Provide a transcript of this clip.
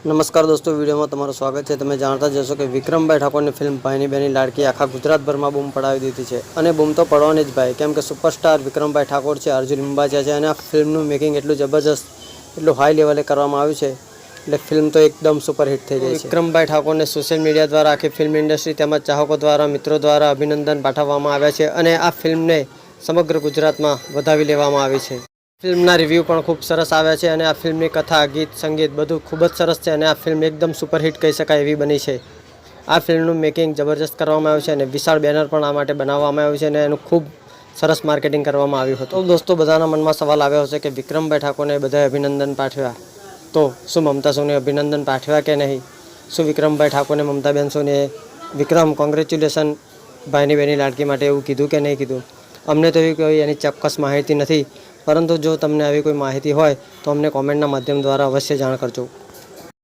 નમસ્કાર દોસ્તો, વિડીયોમાં તમારું સ્વાગત છે. તમે જાણતા જશો કે વિક્રમભાઈ ઠાકોરની ફિલ્મ ભાઈની બેની લાડકી આખા ગુજરાતભરમાં બૂમ પડાવી દીધી છે અને બૂમ તો પડવાની જ ભાઈ. કેમ કે સુપરસ્ટાર વિક્રમભાઈ ઠાકોર છે, અર્જુન લિંબાચા છે અને આ ફિલ્મનું મેકિંગ એટલું જબરજસ્ત, એટલું હાઈ લેવલે કરવામાં આવ્યું છે. એટલે ફિલ્મ તો એકદમ સુપરહિટ થઈ ગઈ છે. વિક્રમભાઈ ઠાકોરને સોશિયલ મીડિયા દ્વારા આખી ફિલ્મ ઇન્ડસ્ટ્રી તેમજ ચાહકો દ્વારા, મિત્રો દ્વારા અભિનંદન પાઠવવામાં આવ્યા છે અને આ ફિલ્મને સમગ્ર ગુજરાતમાં વધાવી લેવામાં આવી છે. ફિલ્મના રિવ્યૂ પણ ખૂબ સરસ આવ્યા છે અને આ ફિલ્મની કથા, ગીત, સંગીત બધું ખૂબ જ સરસ છે અને આ ફિલ્મ એકદમ સુપરહિટ કહી શકાય એવી બની છે. આ ફિલ્મનું મેકિંગ જબરજસ્ત કરવામાં આવ્યું છે અને વિશાળ બેનર પણ આ માટે બનાવવામાં આવ્યું છે અને એનું ખૂબ સરસ માર્કેટિંગ કરવામાં આવ્યું હતું. દોસ્તો, બધાના મનમાં સવાલ આવ્યો હશે કે વિક્રમભાઈ ઠાકોરને બધાએ અભિનંદન પાઠવ્યા. તો શું મમતા સોને અભિનંદન પાઠવ્યા કે નહીં? શું વિક્રમભાઈ ઠાકોરને, મમતાબેન સોનીએ વિક્રમ, કોંગ્રેચ્યુલેશન ભાઈની બેની લાડકી માટે એવું કીધું કે નહીં કીધું? અમને તો એવી કોઈ એની ચોક્કસ માહિતી નથી. પરંતુ જો તમને આવી કોઈ માહિતી હોય તો અમને કોમેન્ટના માધ્યમ દ્વારા અવશ્ય જાણ કરજો.